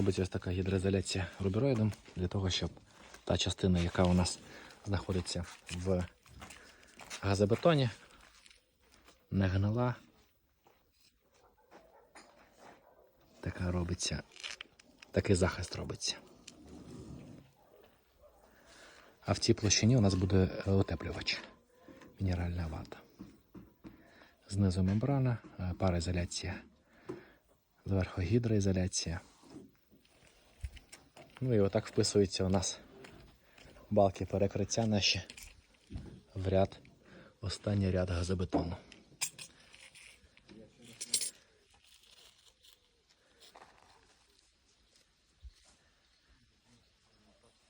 Робиться ось така гідроізоляція рубероїдом для того, щоб та частина, яка у нас знаходиться в газобетоні, не гнила. Така робиться, такий захист робиться. А в цій площині у нас буде утеплювач, мінеральна вата. Знизу мембрана, е, пароізоляція, зверху гідроізоляція. Ну і отак вписуються у нас балки перекриття наші в ряд, останній ряд газобетону.